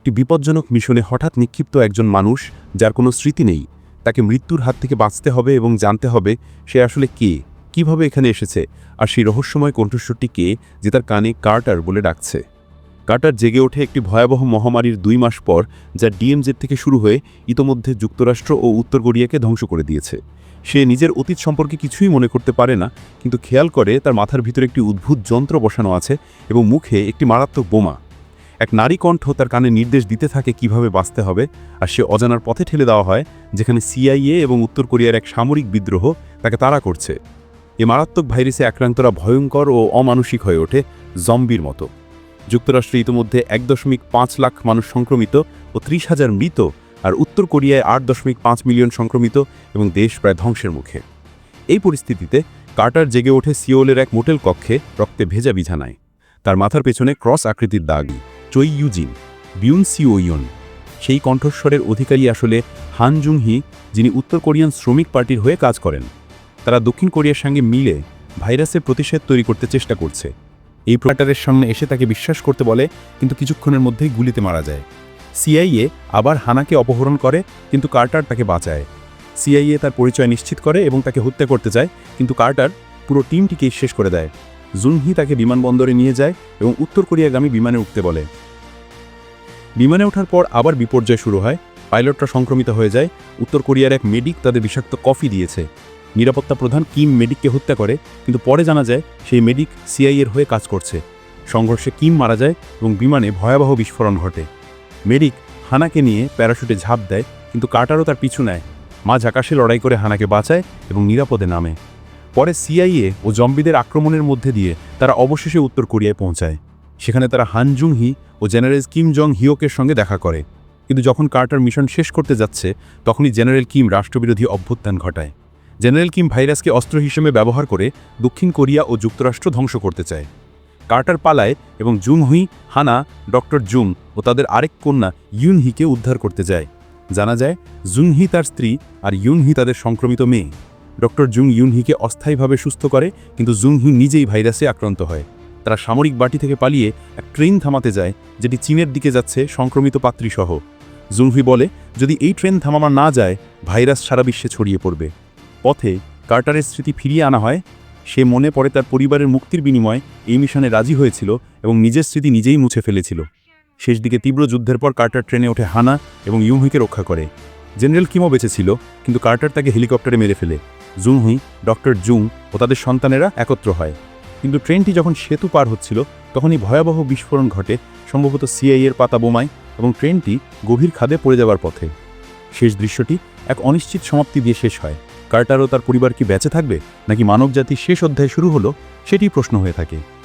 একটি বিপজ্জনক মিশনে হঠাৎ নিক্ষিপ্ত একজন মানুষ, যার কোনো স্মৃতি নেই, তাকে মৃত্যুর হাত থেকে বাঁচতে হবে এবং জানতে হবে সে আসলে কে, কীভাবে এখানে এসেছে, আর সেই রহস্যময় কণ্ঠস্বরটি কে, যে তার কানে কার্টার বলে ডাকছে। কার্টার জেগে ওঠে একটি ভয়াবহ মহামারীর দুই মাস পর, যা ডিএমজের থেকে শুরু হয়ে ইতোমধ্যে যুক্তরাষ্ট্র ও উত্তর কোরিয়াকে ধ্বংস করে দিয়েছে। সে নিজের অতীত সম্পর্কে কিছুই মনে করতে পারে না, কিন্তু খেয়াল করে তার মাথার ভিতরে একটি উদ্ভুত যন্ত্র বসানো আছে এবং মুখে একটি মারাত্মক বোমা। এক নারী কণ্ঠ তার কানে নির্দেশ দিতে থাকে কীভাবে বাঁচতে হবে, আর সে অজানার পথে ঠেলে দেওয়া হয়, যেখানে সিআইএ এবং উত্তর কোরিয়ার এক সামরিক বিদ্রোহ তাকে তাড়া করছে। এ মারাত্মক ভাইরাসে আক্রান্তরা ভয়ঙ্কর ও অমানসিক হয়ে ওঠে জম্বির মতো। যুক্তরাষ্ট্রে ইতিমধ্যে এক দশমিক পাঁচ লাখ মানুষ সংক্রমিত ও ত্রিশ হাজার মৃত, আর উত্তর কোরিয়ায় আট দশমিক পাঁচ মিলিয়ন সংক্রমিত এবং দেশ প্রায় ধ্বংসের মুখে। এই পরিস্থিতিতে কার্টার জেগে ওঠে সিওলের এক মোটেল কক্ষে রক্তে ভেজা বিছানায়। তার মাথার পেছনে ক্রস আকৃতির দাগ। চৈ ইউজিন বিউন সিওইয়ন, সেই কণ্ঠস্বরের অধিকারী আসলে হান জুংহি, যিনি উত্তর কোরিয়ান শ্রমিক পার্টির হয়ে কাজ করেন। তারা দক্ষিণ কোরিয়ার সঙ্গে মিলে ভাইরাসের প্রতিষেধ তৈরি করতে চেষ্টা করছে। এই প্রকাটারের সামনে এসে তাকে বিশ্বাস করতে বলে, কিন্তু কিছুক্ষণের মধ্যেই গুলিতে মারা যায়। সিআইএ আবার হানাকে অপহরণ করে, কিন্তু কার্টার তাকে বাঁচায়। সিআইএ তার পরিচয় নিশ্চিত করে এবং তাকে হত্যা করতে চায়, কিন্তু কার্টার পুরো টিমটিকেই শেষ করে দেয়। জুনহি তাকে বিমানবন্দরে নিয়ে যায় এবং উত্তর কোরিয়াগামী বিমানে উঠতে বলে। বিমানে ওঠার পর আবার বিপর্যয় শুরু হয়, পাইলটরা সংক্রমিত হয়ে যায়, উত্তর কোরিয়ার এক মেডিক তাদের বিষাক্ত কফি দিয়েছে। নিরাপত্তা প্রধান কিম মেডিককে হত্যা করে, কিন্তু পরে জানা যায় সেই মেডিক সিআইয়ের হয়ে কাজ করছে। সংঘর্ষে কিম মারা যায় এবং বিমানে ভয়াবহ বিস্ফোরণ ঘটে। মেডিক হানাকে নিয়ে প্যারাশুটে ঝাঁপ দেয়, কিন্তু কাটারও তার পিছু নেয়। মাঝ আকাশে লড়াই করে হানাকে বাঁচায় এবং নিরাপদে নামে। পরে সিআইএ ও জম্বিদের আক্রমণের মধ্যে দিয়ে তারা অবশেষে উত্তর কোরিয়ায় পৌঁছায়। সেখানে তারা হানজুং হি ও জেনারেল কিম জং হিওকের সঙ্গে দেখা করে। কিন্তু যখন কার্টার মিশন শেষ করতে যাচ্ছে, তখনই জেনারেল কিম রাষ্ট্রবিরোধী অভ্যুত্থান ঘটায়। জেনারেল কিম ভাইরাসকে অস্ত্র হিসেবে ব্যবহার করে দক্ষিণ কোরিয়া ও যুক্তরাষ্ট্র ধ্বংস করতে চায়। কার্টার পালায় এবং জুং হুই হানা ডক্টর জুং ও তাদের আরেক কন্যা ইউনহিকে উদ্ধার করতে যায়। জানা যায় জুংহি তার স্ত্রী আর ইউনহি তাদের সংক্রমিত মেয়ে। ডক্টর জুং ইউনহিকে অস্থায়ীভাবে সুস্থ করে, কিন্তু জুংহি নিজেই ভাইরাসে আক্রান্ত হয়। তারা সামরিক বাটি থেকে পালিয়ে এক ট্রেন থামাতে যায়, যেটি চীনের দিকে যাচ্ছে সংক্রমিত পাত্রীসহ। জুংহি বলে, যদি এই ট্রেন থামানো না যায়, ভাইরাস সারা বিশ্বে ছড়িয়ে পড়বে। পথে কার্টারের স্মৃতি ফিরিয়ে আনা হয়। সে মনে পড়ে তার পরিবারের মুক্তির বিনিময়ে এই মিশনে রাজি হয়েছিল এবং নিজের স্মৃতি নিজেই মুছে ফেলেছিল। শেষ দিকে তীব্র যুদ্ধের পর কার্টার ট্রেনে ওঠে হানা এবং ইউহিকে রক্ষা করে। জেনারেল কিমও বেঁচেছিল কিন্তু কার্টার তাকে হেলিকপ্টারে মেরে ফেলে। জুংহুই, ডক্টর জুং ও তাদের সন্তানেরা একত্র হয়। কিন্তু ট্রেনটি যখন সেতু পার হচ্ছিল, তখনই ভয়াবহ বিস্ফোরণ ঘটে, সম্ভবত সিআইয়ের পাতা বোমায় এবং ট্রেনটি গভীর খাদে পড়ে যাওয়ার পথে। শেষ দৃশ্যটি এক অনিশ্চিত সমাপ্তি দিয়ে শেষ হয়। কার্টার ও তার পরিবার কি বেঁচে থাকবে, নাকি মানবজাতির শেষ অধ্যায় শুরু হলো সেটি প্রশ্ন হয়ে থাকে।